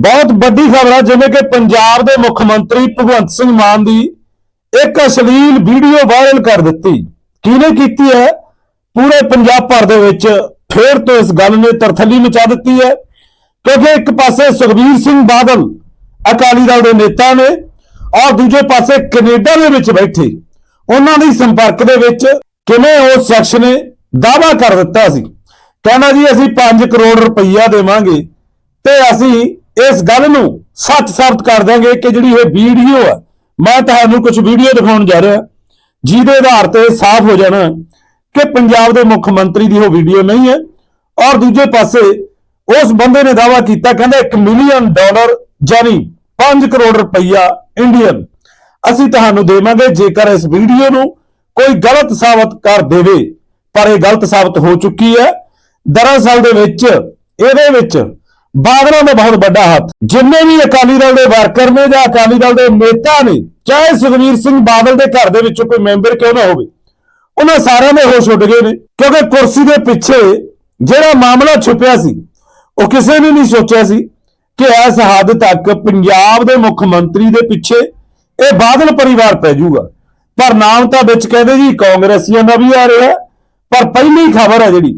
ਬਹੁਤ ਵੱਡੀ ਖਬਰ ਹੈ ਜਿਵੇਂ ਕਿ ਪੰਜਾਬ ਦੇ ਮੁੱਖ ਮੰਤਰੀ ਭਗਵੰਤ ਸਿੰਘ ਮਾਨ ਦੀ ਇੱਕ ਅਸ਼ਲੀਲ ਵੀਡੀਓ ਵਾਇਰਲ ਕਰ ਦਿੱਤੀ। ਕਿਹਨੇ ਕੀਤੀ ਹੈ? ਪੂਰੇ ਪੰਜਾਬ ਭਰ ਦੇ ਵਿੱਚ ਫੇਰ ਤੋਂ ਇਸ ਗੱਲ ਨੇ ਤਰਥੱਲੀ ਮਚਾ ਦਿੱਤੀ ਹੈ, ਕਿਉਂਕਿ ਇੱਕ ਪਾਸੇ ਸੁਖਬੀਰ ਸਿੰਘ ਬਾਦਲ ਅਕਾਲੀ ਦਲ ਦੇ ਨੇਤਾ ਨੇ ਔਰ ਦੂਜੇ ਪਾਸੇ ਕੈਨੇਡਾ ਦੇ ਵਿੱਚ ਬੈਠੇ। ਉਹਨਾਂ ਦੀ ਸੰਪਰਕ ਦੇ ਵਿੱਚ ਕਿਵੇਂ ਉਹ ਸ਼ਖਸ ਨੇ ਦਾਅਵਾ ਕਰ ਦਿੱਤਾ ਸੀ? ਕਹਿੰਦਾ ਜੀ, ਅਸੀਂ 5 ਕਰੋੜ ਰੁਪਈਆ ਦੇਵਾਂਗੇ ਤੇ ਅਸੀਂ ਇਸ ਗੱਲ ਨੂੰ ਸੱਚ ਸਾਬਤ ਕਰ ਦਾਂਗੇ ਕਿ ਜਿਹੜੀ ਇਹ ਵੀਡੀਓ ਹੈ ਮੈਂ ਤੁਹਾਨੂੰ ਕੁਝ ਵੀਡੀਓ ਦਿਖਾਉਣ ਜਾ ਰਿਹਾ, ਜਿਹਦੇ ਆਧਾਰ ਤੇ ਸਾਫ਼ ਹੋ ਜਾਣਾ ਕਿ ਪੰਜਾਬ ਦੇ ਮੁੱਖ ਮੰਤਰੀ ਦੀ ਉਹ ਵੀਡੀਓ ਨਹੀਂ ਹੈ ਔਰ ਦੂਜੇ ਪਾਸੇ ਉਸ ਬੰਦੇ ਨੇ ਦਾਅਵਾ ਕੀਤਾ, ਕਹਿੰਦਾ 1 ਮਿਲੀਅਨ ਡਾਲਰ ਜਾਨੀ 5 ਕਰੋੜ ਰੁਪਈਆ ਇੰਡੀਅਨ ਅਸੀਂ ਤੁਹਾਨੂੰ ਦੇਵਾਂਗੇ, ਜੇਕਰ ਇਸ ਵੀਡੀਓ ਨੂੰ ਕੋਈ ਗਲਤ ਸਾਬਤ ਕਰ ਦੇਵੇ, ਪਰ ਇਹ ਗਲਤ ਸਾਬਤ ਹੋ ਚੁੱਕੀ ਹੈ। ਦਰਅਸਲ ਦੇ ਵਿੱਚ, ਇਹਦੇ ਵਿੱਚ ਬਾਦਲਾਂ ਦਾ ਬਹੁਤ ਵੱਡਾ ਹੱਥ। ਜਿੰਨੇ ਵੀ ਅਕਾਲੀ ਦਲ ਦੇ ਵਰਕਰ ਨੇ ਜਾਂ ਅਕਾਲੀ ਦਲ ਦੇ ਨੇਤਾ ਨੇ, ਚਾਹੇ ਸੁਖਵੀਰ ਸਿੰਘ ਬਾਦਲ ਦੇ ਘਰ ਦੇ ਵਿੱਚੋਂ ਕੋਈ ਮੈਂਬਰ ਕਿਉਂ ਨਾ ਹੋਵੇ, ਉਹਨਾਂ ਸਾਰਿਆਂ ਦੇ ਹੋਸ਼ ਉੱਡ ਗਏ ਨੇ। ਕਿਉਂਕਿ ਕੁਰਸੀ ਦੇ ਪਿੱਛੇ ਜਿਹੜਾ ਮਾਮਲਾ ਛੁਪਿਆ ਸੀ, ਉਹ ਕਿਸੇ ਨੇ ਨਹੀਂ ਸੋਚਿਆ ਸੀ ਕਿ ਇਸ ਹੱਦ ਤੱਕ ਪੰਜਾਬ ਦੇ ਮੁੱਖ ਮੰਤਰੀ ਦੇ ਪਿੱਛੇ ਇਹ ਬਾਦਲ ਪਰਿਵਾਰ ਪੈ ਜਾਊਗਾ। ਪਰ ਨਾਮ ਤਾਂ ਵਿੱਚ ਕਹਿੰਦੇ ਜੀ ਕਾਂਗਰਸੀਆਂ ਦਾ ਵੀ ਆ ਰਿਹਾ। ਪਰ ਪਹਿਲੀ ਖਬਰ ਹੈ ਜਿਹੜੀ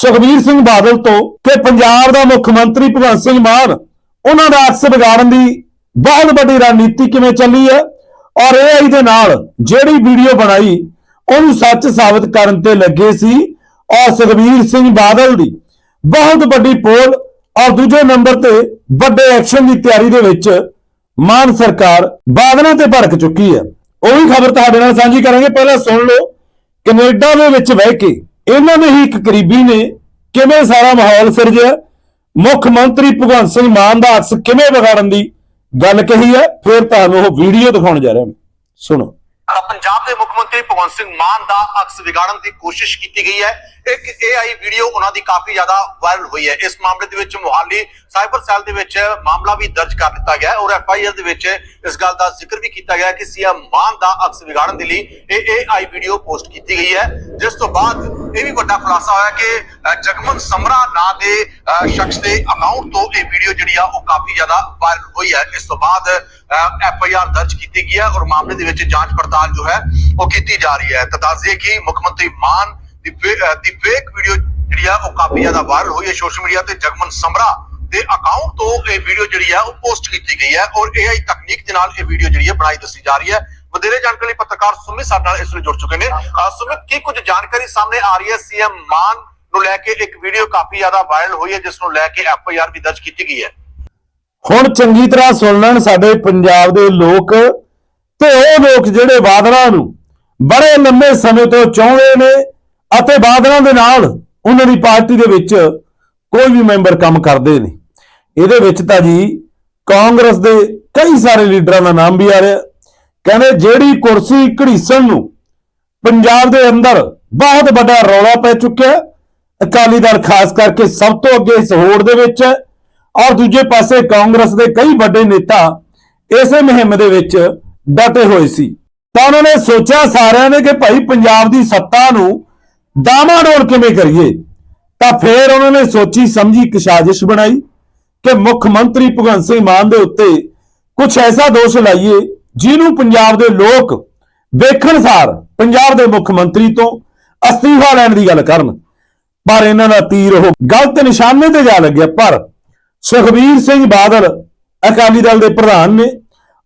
ਸੁਖਬੀਰ ਸਿੰਘ ਬਾਦਲ ਤੋਂ ਕਿ ਪੰਜਾਬ ਦਾ ਮੁੱਖ ਮੰਤਰੀ ਭਗਵੰਤ ਸਿੰਘ ਮਾਨ, ਉਹਨਾਂ ਦਾ ਅਕਸ ਵਿਗਾੜਨ ਦੀ ਬਹੁਤ ਵੱਡੀ ਰਣਨੀਤੀ ਕਿਵੇਂ ਚੱਲੀ ਹੈ? ਔਰ AI ਦੇ ਨਾਲ ਜਿਹੜੀ ਵੀਡੀਓ ਬਣਾਈ, ਉਹਨੂੰ ਸੱਚ ਸਾਬਤ ਕਰਨ ਤੇ ਲੱਗੇ ਸੀ। ਔਰ ਸੁਖਬੀਰ ਸਿੰਘ ਬਾਦਲ ਦੀ ਬਹੁਤ ਵੱਡੀ ਪੋਲ ਔਰ ਦੂਜੇ ਨੰਬਰ ਤੇ ਵੱਡੇ ਐਕਸ਼ਨ ਦੀ ਤਿਆਰੀ ਦੇ ਵਿੱਚ ਮਾਨ ਸਰਕਾਰ ਬਾਦਲਾਂ ਤੇ ਭੜਕ ਚੁੱਕੀ ਹੈ। ਉਹ ਵੀ ਖਬਰ ਤੁਹਾਡੇ ਨਾਲ ਸਾਂਝੀ ਕਰਾਂਗੇ। ਪਹਿਲਾਂ ਸੁਣ ਲਓ, ਕੈਨੇਡਾ ਦੇ ਵਿੱਚ ਬਹਿ ਕੇ ਇਹਨਾਂ ਦੇ ਹੀ ਇੱਕ ਕਰੀਬੀ ਨੇ। ਕਿਵੇਂ ਸਾਰਾ ਮਾਹੌਲ ਸਿਰਜਿਆ ਮੁੱਖ ਮੰਤਰੀ ਭਗਵੰਤ ਸਿੰਘ ਮਾਨ ਦਾ ਅਕਸ ਕਿਵੇਂ ਵਿਗਾੜਨ ਦੀ ਗੱਲ ਕਹੀ ਹੈ? ਫਿਰ ਤੁਹਾਨੂੰ ਉਹ ਵੀਡੀਓ ਦਿਖਾਉਣ ਜਾ ਰਿਹਾ ਮੈਂ। ਸੁਣੋ। ਪੰਜਾਬ ਦੇ ਮੁੱਖ ਮੰਤਰੀ ਭਗਵੰਤ ਸਿੰਘ ਮਾਨ ਦਾ ਅਕਸ ਵਿਗਾੜਨ ਦੀ ਕੋਸ਼ਿਸ਼ ਕੀਤੀ ਗਈ ਹੈ। ਇੱਕ AI ਵੀਡੀਓ ਉਹਨਾਂ ਦੀ ਕਾਫੀ ਜ਼ਿਆਦਾ ਵਾਇਰਲ ਹੋਈ ਹੈ। ਇਸ ਮਾਮਲੇ ਦੇ ਵਿੱਚ ਮੁਹਾਲੀ ਸਾਈਬਰ ਸੈੱਲ ਦੇ ਵਿੱਚ ਮਾਮਲਾ ਵੀ ਦਰਜ ਕਰ ਦਿੱਤਾ ਗਿਆ ਔਰ ਐਫਆਈਆਰ ਦੇ ਵਿੱਚ ਇਸ ਗੱਲ ਦਾ ਜ਼ਿਕਰ ਵੀ ਕੀਤਾ ਗਿਆ ਕਿ ਸੀਐਮ ਮਾਨ ਦਾ ਅਕਸ ਵਿਗਾੜਨ ਦੇ ਲਈ ਇਹ AI ਵੀਡੀਓ ਪੋਸਟ ਕੀਤੀ ਗਈ ਹੈ। ਜਿਸ ਤੋਂ ਬਾਅਦ ਇਹ ਵੀ ਵੱਡਾ ਖੁਲਾਸਾ ਹੋਇਆ ਕਿ ਜਗਮਨ ਸਮਰਾ ਨਾਂ ਦੇ ਸ਼ਖਸ ਦੇ ਅਕਾਊਂਟ ਤੋਂ ਇਹ ਵੀਡੀਓ ਜਿਹੜੀ ਆ ਉਹ ਕਾਫੀ ਜ਼ਿਆਦਾ ਵਾਇਰਲ ਹੋਈ ਹੈ। ਇਸ ਤੋਂ ਬਾਅਦ ਐਫ ਆਈ ਆਰ ਦਰਜ ਕੀਤੀ ਗਈ ਹੈ ਔਰ ਮਾਮਲੇ ਦੇ ਵਿੱਚ ਜਾਂਚ ਪੜਤਾਲ ਜੋ ਹੈ ਉਹ ਕੀਤੀ ਜਾ ਰਹੀ ਹੈ। ਤਾਂ ਦੱਸ ਦਈਏ ਕਿ ਮੁੱਖ ਮੰਤਰੀ ਮਾਨ ਦੀ ਫੇਕ ਵੀਡੀਓ ਜਿਹੜੀ ਆ ਉਹ ਕਾਫੀ ਜ਼ਿਆਦਾ ਵਾਇਰਲ ਹੋਈ ਹੈ ਸੋਸ਼ਲ ਮੀਡੀਆ ਤੇ ਜਗਮਨ ਸਮਰਾ ਦੇ ਅਕਾਊਂਟ ਤੋਂ ਇਹ ਵੀਡੀਓ ਜਿਹੜੀ ਆ ਉਹ ਪੋਸਟ ਕੀਤੀ ਗਈ ਹੈ ਔਰ AI ਤਕਨੀਕ ਦੇ ਨਾਲ ਇਹ ਵੀਡੀਓ ਜਿਹੜੀ ਹੈ ਬਣਾਈ ਦੱਸੀ ਜਾ ਰਹੀ ਹੈ। ਵਧੇਰੇ ਜਾਣਕਾਰੀ ਪੱਤਰਕਾਰ ਸੁਮਿਤ ਸਾਡੇ ਨਾਲ ਇਸ ਲਈ ਜੁੜ ਚੁੱਕੇ ਨੇ। ਸੁਮਿਤ, ਕੀ ਕੁਝ ਜਾਣਕਾਰੀ ਸਾਹਮਣੇ ਆ ਰਹੀ ਹੈ? ਸੀਐਮ ਮਾਨ ਨੂੰ ਲੈ ਕੇ ਇੱਕ ਵੀਡੀਓ ਕਾਫੀ ਜ਼ਿਆਦਾ ਵਾਇਰਲ ਹੋਈ ਹੈ, ਜਿਸ ਨੂੰ ਲੈ ਕੇ ਐਫ ਆਰ ਵੀ ਦਰਜ ਕੀਤੀ ਗਈ ਹੈ। ਹੁਣ ਚੰਗੀ ਤਰ੍ਹਾਂ ਸੁਣ ਲੈਣ ਸਾਡੇ ਪੰਜਾਬ ਦੇ ਲੋਕ ਤੇ ਉਹ ਲੋਕ ਜਿਹੜੇ ਬਾਦਲਾਂ ਨੂੰ ਬੜੇ ਲੰਮੇ ਸਮੇਂ ਤੋਂ ਚਾਹੁੰਦੇ ਨੇ ਅਤੇ ਬਾਦਲਾਂ ਦੇ ਨਾਲ ਉਹਨਾਂ ਦੀ ਪਾਰਟੀ ਦੇ ਵਿੱਚ ਕੋਈ ਵੀ ਮੈਂਬਰ ਕੰਮ ਕਰਦੇ ਨੇ। ਇਹਦੇ ਵਿੱਚ ਤਾਂ ਜੀ ਕਾਂਗਰਸ ਦੇ ਕਈ ਸਾਰੇ ਲੀਡਰਾਂ ਦਾ ਨਾਮ ਵੀ ਆ ਰਿਹਾ। ਕਹਿੰਦੇ ਜਿਹੜੀ ਕੁਰਸੀ ਘੜੀਸਣ ਨੂੰ ਪੰਜਾਬ ਦੇ ਅੰਦਰ ਬਹੁਤ ਵੱਡਾ ਰੌਲਾ ਪੈ ਚੁੱਕਿਆ ਅਕਾਲੀ ਦਲ ਖਾਸ ਕਰਕੇ ਸਭ ਤੋਂ ਅੱਗੇ ਇਸ ਹੋੜ ਦੇ ਵਿੱਚ ਹੈ ਔਰ ਦੂਜੇ ਪਾਸੇ ਕਾਂਗਰਸ ਦੇ ਕਈ ਵੱਡੇ ਨੇਤਾ ਇਸੇ ਮੁਹਿੰਮ ਦੇ ਵਿੱਚ ਡਟੇ ਹੋਏ ਸੀ। ਤਾਂ ਉਹਨਾਂ ਨੇ ਸੋਚਿਆ ਸਾਰਿਆਂ ਨੇ ਕਿ ਭਾਈ ਪੰਜਾਬ ਦੀ ਸੱਤਾ ਨੂੰ ਡਾਮਾਡੋਲ ਕਿਵੇਂ ਕਰੀਏ। ਤਾਂ ਫਿਰ ਉਹਨਾਂ ਨੇ ਸੋਚੀ ਸਮਝੀ ਇੱਕ ਸਾਜ਼ਿਸ਼ ਬਣਾਈ ਕਿ ਮੁੱਖ ਮੰਤਰੀ ਭਗਵੰਤ ਸਿੰਘ ਮਾਨ ਦੇ ਉੱਤੇ ਕੁਝ ਐਸਾ ਦੋਸ਼ ਲਾਈਏ ਜਿਹਨੂੰ ਪੰਜਾਬ ਦੇ ਲੋਕ ਵੇਖਣ ਸਾਰ ਪੰਜਾਬ ਦੇ ਮੁੱਖ ਮੰਤਰੀ ਤੋਂ ਅਸਤੀਫਾ ਲੈਣ ਦੀ ਗੱਲ ਕਰਨ। ਪਰ ਇਹਨਾਂ ਦਾ ਤੀਰ ਉਹ ਗਲਤ ਨਿਸ਼ਾਨੇ ਤੇ ਜਾ ਲੱਗਿਆ। ਪਰ ਸੁਖਬੀਰ ਸਿੰਘ ਬਾਦਲ ਅਕਾਲੀ ਦਲ ਦੇ ਪ੍ਰਧਾਨ ਨੇ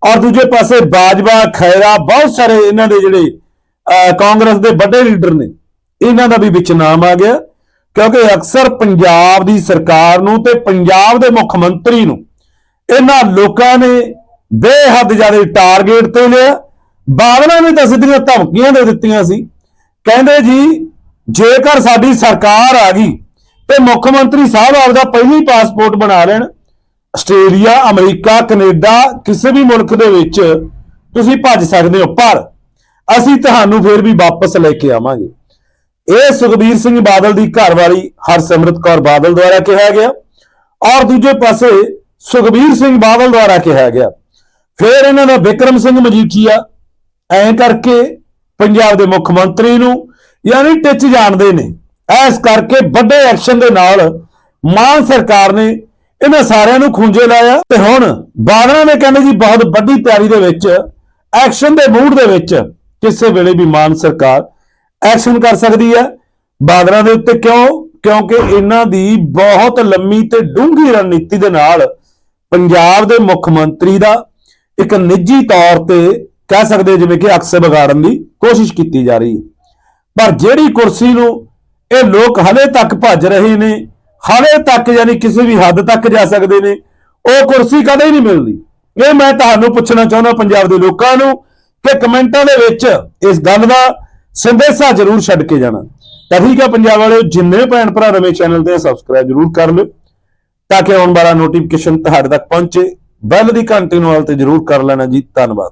ਔਰ ਦੂਜੇ ਪਾਸੇ ਬਾਜਵਾ ਖੈਰਾ ਬਹੁਤ ਸਾਰੇ ਇਹਨਾਂ ਦੇ ਜਿਹੜੇ ਕਾਂਗਰਸ ਦੇ ਵੱਡੇ ਲੀਡਰ ਨੇ, ਇਹਨਾਂ ਦਾ ਵੀ ਵਿੱਚ ਨਾਮ ਆ ਗਿਆ। ਕਿਉਂਕਿ ਅਕਸਰ ਪੰਜਾਬ ਦੀ ਸਰਕਾਰ ਨੂੰ ਤੇ ਪੰਜਾਬ ਦੇ ਮੁੱਖ ਮੰਤਰੀ ਨੂੰ ਇਹਨਾਂ ਲੋਕਾਂ ਨੇ ਬੇਹੱਦ ਜ਼ਿਆਦਾ ਟਾਰਗੇਟ ਤੇ ਲਿਆ। ਬਾਦਲਾਂ ਨੇ ਤਾਂ ਸਿੱਧੀਆਂ ਧਮਕੀਆਂ ਦੇ ਦਿੱਤੀਆਂ ਸੀ। ਕਹਿੰਦੇ ਜੀ, ਜੇਕਰ ਸਾਡੀ ਸਰਕਾਰ ਆ ਗਈ ਤੇ ਮੁੱਖ ਮੰਤਰੀ ਸਾਹਿਬ ਆਪਦਾ ਪਹਿਲੀ ਪਾਸਪੋਰਟ ਬਣਾ ਲੈਣ, ਆਸਟ੍ਰੇਲੀਆ, ਅਮਰੀਕਾ, ਕੈਨੇਡਾ, ਕਿਸੇ ਵੀ ਮੁਲਕ ਦੇ ਵਿੱਚ ਤੁਸੀਂ ਭੱਜ ਸਕਦੇ ਹੋ। ਪਰ ਅਸੀਂ ਤੁਹਾਨੂੰ ਫੇਰ ਵੀ ਵਾਪਸ ਲੈ ਕੇ ਆਵਾਂਗੇ। ਇਹ ਸੁਖਬੀਰ ਸਿੰਘ ਬਾਦਲ ਦੀ ਘਰਵਾਲੀ ਹਰਸਿਮਰਤ ਕੌਰ ਬਾਦਲ ਦੁਆਰਾ ਕਿਹਾ ਗਿਆ ਔਰ ਦੂਜੇ ਪਾਸੇ ਸੁਖਬੀਰ ਸਿੰਘ ਬਾਦਲ ਦੁਆਰਾ ਕਿਹਾ ਗਿਆ। ਫਿਰ ਇਹਨਾਂ ਦਾ ਵਿਕਰਮ ਸਿੰਘ ਮਜੀਠੀਆ ਐਂ ਕਰਕੇ ਪੰਜਾਬ ਦੇ ਮੁੱਖ ਮੰਤਰੀ ਨੂੰ ਯਾਨੀ ਟਿੱਚ ਜਾਣਦੇ ਨੇ। ਐਸ ਕਰਕੇ ਵੱਡੇ ਐਕਸ਼ਨ ਦੇ ਨਾਲ ਮਾਨ ਸਰਕਾਰ ਨੇ ਇਹਨਾਂ ਸਾਰਿਆਂ ਨੂੰ ਖੂੰਜੇ ਲਾਇਆ ਤੇ ਹੁਣ ਬਾਦਲਾਂ ਨੇ ਕਹਿੰਦੇ ਜੀ ਬਹੁਤ ਵੱਡੀ ਤਿਆਰੀ ਦੇ ਵਿੱਚ, ਐਕਸ਼ਨ ਦੇ ਮੂਡ ਦੇ ਵਿੱਚ ਕਿਸੇ ਵੇਲੇ ਵੀ ਮਾਨ ਸਰਕਾਰ ਐਕਸ਼ਨ ਕਰ ਸਕਦੀ ਹੈ। ਬਾਦਲਾਂ ਦੇ ਉੱਤੇ ਕਿਉਂ? ਕਿਉਂਕਿ ਇਹਨਾਂ ਦੀ ਬਹੁਤ ਲੰਮੀ ਤੇ ਡੂੰਘੀ ਰਣਨੀਤੀ ਦੇ ਨਾਲ ਪੰਜਾਬ ਦੇ ਮੁੱਖ ਮੰਤਰੀ ਦਾ ਇੱਕ ਨਿੱਜੀ ਤੌਰ ਤੇ ਕਹਿ ਸਕਦੇ ਜਿਵੇਂ ਕਿ ਅਕਸੇ ਵਿਗਾੜਨ ਦੀ ਕੋਸ਼ਿਸ਼ ਕੀਤੀ ਜਾ ਰਹੀ ਹੈ। ਪਰ ਜਿਹੜੀ ਕੁਰਸੀ ਨੂੰ ਇਹ ਲੋਕ ਹਲੇ ਤੱਕ ਭੱਜ ਰਹੇ ਨੇ, ਹਲੇ ਤੱਕ ਯਾਨੀ ਕਿਸੇ ਵੀ ਹੱਦ ਤੱਕ ਜਾ ਸਕਦੇ ਨੇ, ਉਹ ਕੁਰਸੀ ਕਦੇ ਨਹੀਂ ਮਿਲਦੀ। ਇਹ ਮੈਂ ਤੁਹਾਨੂੰ ਪੁੱਛਣਾ ਚਾਹੁੰਦਾ ਪੰਜਾਬ ਦੇ ਲੋਕਾਂ ਨੂੰ ਕਿ ਕਮੈਂਟਾਂ ਦੇ ਵਿੱਚ ਇਸ ਗੱਲ ਦਾ ਸੰਦੇਸ਼ਾ ਜ਼ਰੂਰ ਛੱਡ ਕੇ ਜਾਣਾ। ਤਾਂ ਠੀਕ ਹੈ ਪੰਜਾਬ ਵਾਲਿਓ, ਜਿੰਨੇ ਭੈਣ ਭਰਾ ਰਵੇ ਚੈਨਲ ਤੇ ਸਬਸਕ੍ਰਾਈਬ ਜ਼ਰੂਰ ਕਰ ਲਿਓ, ਤਾਂ ਕਿ ਆਉਣ ਵਾਲਾ ਨੋਟੀਫਿਕੇਸ਼ਨ ਤੁਹਾਡੇ ਤੱਕ ਪਹੁੰਚੇ। ਬੈਲ ਦੀ ਘੰਟੀ ਨੂੰ ਵਾਲ ਤੇ ਜ਼ਰੂਰ ਕਰ ਲੈਣਾ ਜੀ ਧੰਨਵਾਦ।